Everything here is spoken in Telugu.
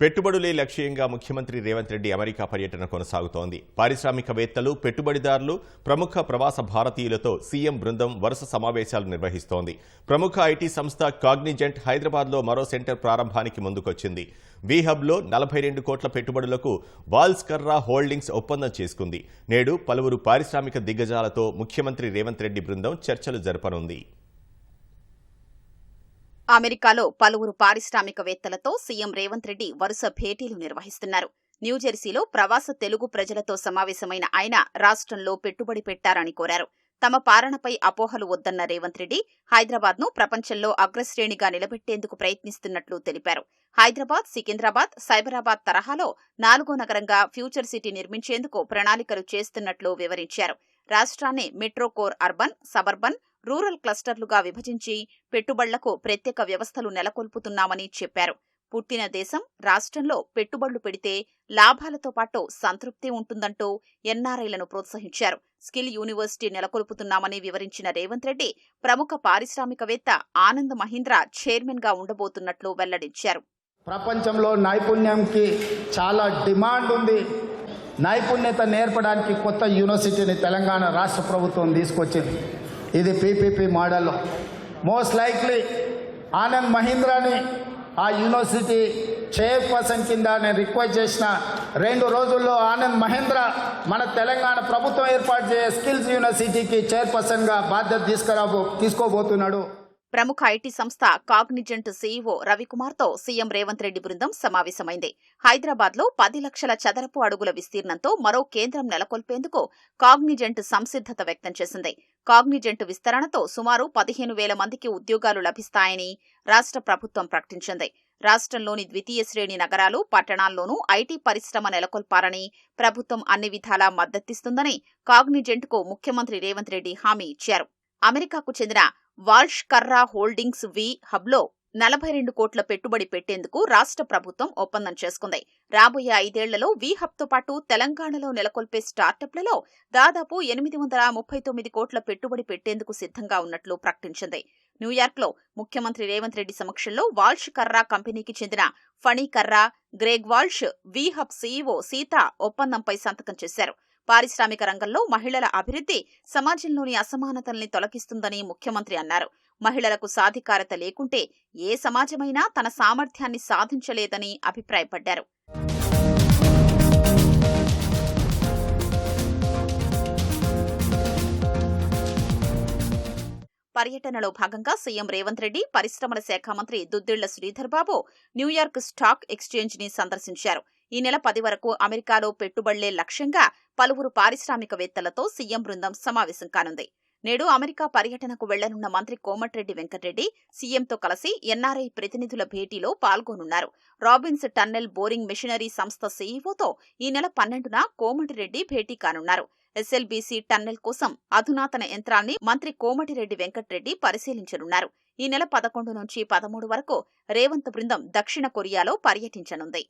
పెట్టుబడులే లక్ష్యంగా ముఖ్యమంత్రి రేవంత్ రెడ్డి అమెరికా పర్యటన కొనసాగుతోంది. పారిశ్రామికవేత్తలు పెట్టుబడిదారులు ప్రముఖ ప్రవాస భారతీయులతో సీఎం బృందం వరుస సమావేశాలు నిర్వహిస్తోంది. ప్రముఖ ఐటీ సంస్థ కాగ్నిజెంట్ హైదరాబాద్లో మరో సెంటర్ ప్రారంభానికి ముందుకొచ్చింది. వీహబ్లో నలభై రెండు కోట్ల పెట్టుబడులకు వాల్స్కర్రా హోల్డింగ్స్ ఒప్పందం చేసుకుంది. నేడు పలువురు పారిశ్రామిక దిగ్గజాలతో ముఖ్యమంత్రి రేవంత్ రెడ్డి బృందం చర్చలు జరపనుంది. అమెరికాలో పలువురు పారిశ్రామికవేత్తలతో సీఎం రేవంత్ రెడ్డి వరుస భేటీలు నిర్వహిస్తున్నారు. న్యూజెర్సీలో ప్రవాస తెలుగు ప్రజలతో సమావేశమైన ఆయన రాష్ట్రంలో పెట్టుబడి పెట్టారని కోరారు. తమ పాలనపై అపోహలు వద్దన్న రేవంత్ రెడ్డి హైదరాబాద్ను ప్రపంచంలో అగ్రశ్రేణిగా నిలబెట్టేందుకు ప్రయత్నిస్తున్నట్లు తెలిపారు. హైదరాబాద్ సికింద్రాబాద్ సైబరాబాద్ తరహాలో నాలుగో నగరంగా ఫ్యూచర్ సిటీ నిర్మించేందుకు ప్రణాళికలు చేస్తున్నట్లు వివరించారు. రాష్ట్రాన్ని metro core urban suburban rural క్లస్టర్లుగా విభజించి పెట్టుబడులకు ప్రత్యేక వ్యవస్థలు నెలకొల్పుతున్నామని చెప్పారు. పుట్టిన దేశం రాష్ట్రంలో పెట్టుబడులు పెడితే లాభాలతో పాటు సంతృప్తి ఉంటుందంటూ ఎన్ఆర్ఐలను ప్రోత్సహించారు. స్కిల్ యూనివర్సిటీ నెలకొల్పుతున్నామని వివరించిన రేవంత్ రెడ్డి ప్రముఖ పారిశ్రామికవేత్త ఆనంద్ మహీంద్ర చైర్మన్గా ఉండబోతున్నట్లు వెల్లడించారు. ప్రపంచంలో నైపుణ్యంకి చాలా డిమాండ్ ఉంది. నైపుణ్యత నేర్పడానికి కొత్త యూనివర్సిటీని తెలంగాణ రాష్ట్ర ప్రభుత్వం తీసుకొచ్చింది. ఇది పీపీపీ మోడల్లో మోస్ట్ లైక్లీ ఆనంద్ మహీంద్రాని ఆ యూనివర్సిటీ చైర్పర్సన్ కింద నేను రిక్వెస్ట్ చేసిన రెండు రోజుల్లో ఆనంద్ మహేంద్ర మన తెలంగాణ ప్రభుత్వం ఏర్పాటు చేసే స్కిల్స్ యూనివర్సిటీకి చైర్పర్సన్గా బాధ్యత తీసుకురాబో తీసుకోబోతున్నాడు. ప్రముఖ ఐటీ సంస్థ కాగ్నిజెంట్ సీఈఓ రవికుమార్తో సీఎం రేవంత్ రెడ్డి బృందం సమావేశమైంది. హైదరాబాద్లో పది లక్షల చదరపు అడుగుల విస్తీర్ణంతో మరో కేంద్రం నెలకొల్పేందుకు కాగ్నిజెంట్ సంసిద్ధత వ్యక్తం చేసింది. కాగ్నిజెంట్ విస్తరణతో సుమారు పదిహేను వేల మందికి ఉద్యోగాలు లభిస్తాయని రాష్ట్ర ప్రభుత్వం ప్రకటించింది. రాష్ట్రంలోని ద్వితీయ శ్రేణి నగరాలు పట్టణాల్లోనూ ఐటీ పరిశ్రమ నెలకొల్పాలని ప్రభుత్వం అన్ని విధాలా మద్దతిస్తుందని కాగ్నిజెంట్కు ముఖ్యమంత్రి రేవంత్ రెడ్డి హామీ ఇచ్చారు. అమెరికాకు చెందిన వాల్ష్ కర్రా హోల్డింగ్స్ వి హబ్లో నలభై రెండు కోట్ల పెట్టుబడి పెట్టేందుకు రాష్ట్ర ప్రభుత్వం ఒప్పందం చేసుకుంది. రాబోయే ఐదేళ్ళలో వి హబ్తో పాటు తెలంగాణలో నెలకొల్పే స్టార్టప్లలో దాదాపు ఎనిమిది వందల ముప్పై తొమ్మిది కోట్ల పెట్టుబడి పెట్టేందుకు సిద్ధంగా ఉన్నట్లు ప్రకటించింది. న్యూయార్క్లో ముఖ్యమంత్రి రేవంత్ రెడ్డి సమక్షంలో వాల్ష్ కర్రా కంపెనీకి చెందిన ఫణి కర్రా గ్రేగ్ వాల్ష్ వి హబ్ సీఈఓ సీత ఒప్పందంపై సంతకం చేశారు. పారిశ్రామిక రంగంలో మహిళల అభివృద్ధి సమాజంలోని అసమానతల్ని తొలగిస్తుందని ముఖ్యమంత్రి అన్నారు. మహిళలకు సాధికారత లేకుంటే ఏ సమాజమైనా తన సామర్థ్యాన్ని సాధించలేదని అభిప్రాయపడ్డారు. పర్యటనలో భాగంగా సీఎం రేవంత్ రెడ్డి పరిశ్రమల శాఖ మంత్రి Duddilla Sridhar Babu New York stock ఎక్స్చేంజ్ని సందర్శించారు. ఈ నెల పది వరకు అమెరికాలో పెట్టుబడులే లక్ష్యంగా పలువురు పారిశ్రామికవేత్తలతో సీఎం బృందం సమావేశం కానుంది. నేడు అమెరికా పర్యటనకు వెళ్ళనున్న మంత్రి కోమటిరెడ్డి వెంకటరెడ్డి సీఎంతో కలిసి ఎన్ఆర్ఐ ప్రతినిధుల భేటీలో పాల్గొనున్నారు. రాబిన్స్ టన్నెల్ బోరింగ్ మిషనరీ సంస్థ సీఈఓతో ఈ నెల పన్నెండున కోమటిరెడ్డి భేటీ కానున్నారు. ఎస్ఎల్బీసీ టన్నెల్ కోసం అధునాతన యంత్రాన్ని మంత్రి కోమటిరెడ్డి వెంకటరెడ్డి పరిశీలించనున్నారు. ఈ నెల పదకొండు నుంచి పదమూడు వరకు రేవంత్ బృందం దక్షిణ కొరియాలో పర్యటించనుంది.